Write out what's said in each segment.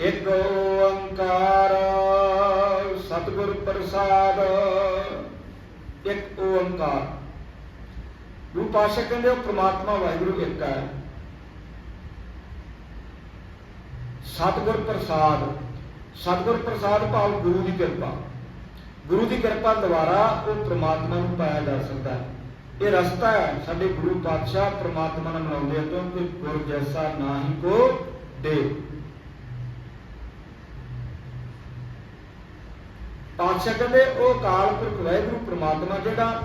ਇੱਕ ਓੰਕਾਰ, ਸਤਿਗੁਰ ਪ੍ਰਸਾਦ। ਇੱਕ ਓੰਕਾਰ। ਗੁਰੂ ਪਾਸ਼ਾ ਕਹਿੰਦੇ ਉਹ ਪ੍ਰਮਾਤਮਾ ਵਾਹਿਗੁਰੂ ਇੱਕ ਹੈ। ਸਤਿਗੁਰ ਪ੍ਰਸਾਦ। ਸਤਿਗੁਰ ਪ੍ਰਸਾਦ ਭਾਵ ਗੁਰੂ ਦੀ ਕਿਰਪਾ। ਗੁਰੂ ਦੀ ਕਿਰਪਾ ਦੁਆਰਾ ਉਹ ਪ੍ਰਮਾਤਮਾ ਨੂੰ ਪਾਇਆ ਜਾ ਸਕਦਾ ਹੈ। ਇਹ ਰਸਤਾ ਹੈ ਸਾਡੇ ਗੁਰੂ ਪਾਤਸ਼ਾਹ ਪ੍ਰਮਾਤਮਾ ਨਾਲ ਮਿਲਾਉਂਦੇ ਆ, ਕਿਉਂਕਿ ਗੁਰ ਜੈਸਾ ਨਾ ਹੀ ਕੋ ਦੇ ਪਾਤਸ਼ਾਹ ਕਹਿੰਦੇ ਉਹ ਅਕਾਲ ਪੁਰਖ ਵਾਹਿਗੁਰੂ ਪ੍ਰਮਾਤਮਾ ਜਿਹੜਾ,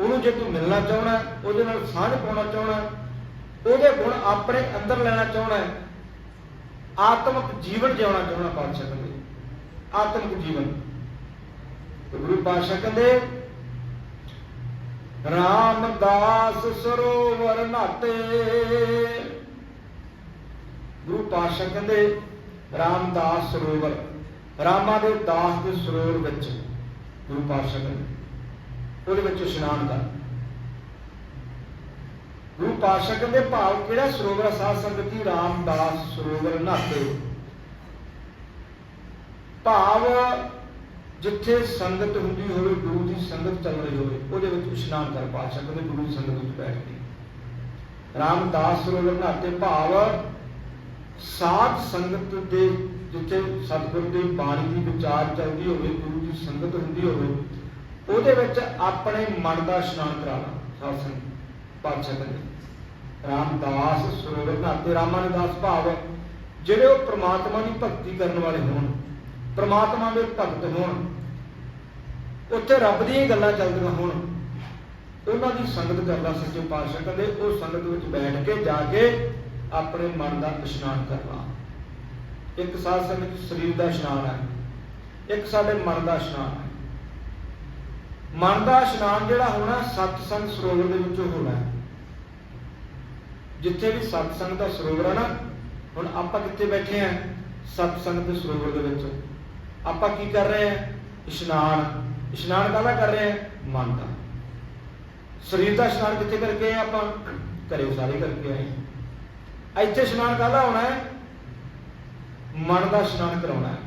ਉਹਨੂੰ ਜੇ ਤੂੰ ਮਿਲਣਾ ਚਾਹਣਾ, ਉਹਦੇ ਨਾਲ ਸਾਂਝ ਪਾਉਣਾ ਚਾਹਣਾ, ਉਹਦੇ ਗੁਣ ਆਪਣੇ ਅੰਦਰ ਲੈਣਾ ਚਾਹਣਾ, ਆਤਮਿਕ ਜੀਵਨ ਜਿਉਣਾ ਚਾਹਣਾ ਪਾਤਸ਼ਾਹ ਕਹਿੰਦੇ ਆਤਮਿਕ ਜੀਵਨ। ਗੁਰੂ ਪਾਤਸ਼ਾਹ ਕਹਿੰਦੇ, ਰਾਮਦਾਸ ਸਰੋਵਰ ਨਾਤੇ। ਗੁਰੂ ਪਾਤਸ਼ਾਹ ਕਹਿੰਦੇ, ਰਾਮਦਾਸ ਸਰੋਵਰ। ਰਾਮਾ ਦੇ ਦਾਸ ਦੇ ਸਰੋਵਰ ਵਿੱਚ ਗੁਰੂ ਪਾਤਸ਼ਾਹ ਕਹਿੰਦੇ ਉਹਦੇ ਵਿੱਚ ਇਸ਼ਨਾਨ ਕਰ ਗੁਰੂ ਪਾਤਸ਼ਾਹ ਕਹਿੰਦੇ ਭਾਵ ਕਿਹੜਾ ਸਰੋਵਰ ਸਾਧ ਸੰਗਤ ਰਾਮਦਾਸ ਸਰੋਵਰ ਨਾਤੇ ਭਾਵ ਜਿੱਥੇ ਸੰਗਤ ਹੁੰਦੀ ਹੋਵੇ, ਗੁਰੂ ਦੀ ਸੰਗਤ ਚੱਲ ਰਹੀ ਹੋਵੇ, ਉਹਦੇ ਵਿੱਚ ਇਸ਼ਨਾਨ ਕਰ ਪਾਤਸ਼ਾਹ ਕਹਿੰਦੇ ਗੁਰੂ ਦੀ ਸੰਗਤ ਵਿੱਚ ਬੈਠ ਕੇ। ਰਾਮਦਾਸ ਸਰੋਵਰ ਨਾਤੇ ਭਾਵ ਸਾਧ ਸੰਗਤ ਦੇ ਜਿੱਥੇ ਸਤਿਗੁਰ ਦੀ ਬਾਣੀ ਦੀ ਵਿਚਾਰ ਚੱਲਦੀ ਹੋਵੇ, ਗੁਰੂ ਦੀ ਸੰਗਤ ਹੁੰਦੀ ਹੋਵੇ, ਉਹਦੇ ਵਿੱਚ ਆਪਣੇ ਮਨ ਦਾ ਇਸ਼ਨਾਨ ਕਰਾਣਾ ਸਾਧ ਸੰਗਤ, ਪਾਤਸ਼ਾਹ ਕਹਿੰਦੇ। ਰਾਮਦਾਸ ਸਰੋਵਰ ਨਾਤੇ ਰਾਮਾਨਦਾਸ ਭਾਵ ਜਿਹੜੇ ਉਹ ਪ੍ਰਮਾਤਮਾ ਦੀ ਭਗਤੀ ਕਰਨ ਵਾਲੇ ਹੋਣ, ਪ੍ਰਮਾਤਮਾ ਦੇ ਭਗਤ ਹੋਣ, ਉੱਥੇ ਰੱਬ ਦੀਆਂ ਗੱਲਾਂ ਚੱਲਦੀਆਂ ਹੋਣ, ਉਹਨਾਂ ਦੀ ਸੰਗਤ ਕਰਦਾ ਸੱਚੇ ਪਾਤਸ਼ਾਹ ਕਹਿੰਦੇ, ਉਹ ਸੰਗਤ ਵਿੱਚ ਬੈਠ ਕੇ ਜਾ ਕੇ ਆਪਣੇ ਮਨ ਦਾ ਇਸ਼ਨਾਨ ਕਰਨਾ। ਇੱਕ ਸਾਧ ਸੰਗਤ ਸਰੀਰ ਦਾ ਇਸ਼ਨਾਨ ਹੈ, ਇੱਕ ਸਾਡੇ ਮਨ ਦਾ ਇਸ਼ਨਾਨ ਹੈ। ਮਨ ਦਾ ਇਸ਼ਨਾਨ ਜਿਹੜਾ ਹੋਣਾ ਸਤਸੰਗ ਸਰੋਵਰ ਦੇ ਵਿੱਚੋਂ ਹੋਣਾ ਜਿੱਥੇ ਵੀ ਸਤਸੰਗ ਦਾ ਸਰੋਵਰ ਹੈ ਨਾ, ਹੁਣ ਆਪਾਂ ਕਿੱਥੇ ਬੈਠੇ ਆ ਸਤਸੰਗ ਦੇ ਸਰੋਵਰ ਦੇ ਵਿੱਚ। ਆਪਾਂ ਕੀ ਕਰ ਰਹੇ ਆ ਇਸ਼ਨਾਨ। ਇਸ਼ਨਾਨ ਕਾਹਦਾ ਕਰ ਰਹੇ ਆ ਮਨ ਦਾ। ਸਰੀਰ ਦਾ ਇਸ਼ਨਾਨ ਕਿੱਥੇ ਕਰਕੇ ਆਏ ਆਪਾਂ? ਘਰੇ ਸਾਰੇ ਕਰਕੇ ਆਏ। ਇੱਥੇ ਇਸ਼ਨਾਨ ਕਾਹਦਾ ਹੋਣਾ ਹੈ? ਮਨ ਦਾ ਇਸ਼ਨਾਨ ਕਰਾਉਣਾ ਹੈ।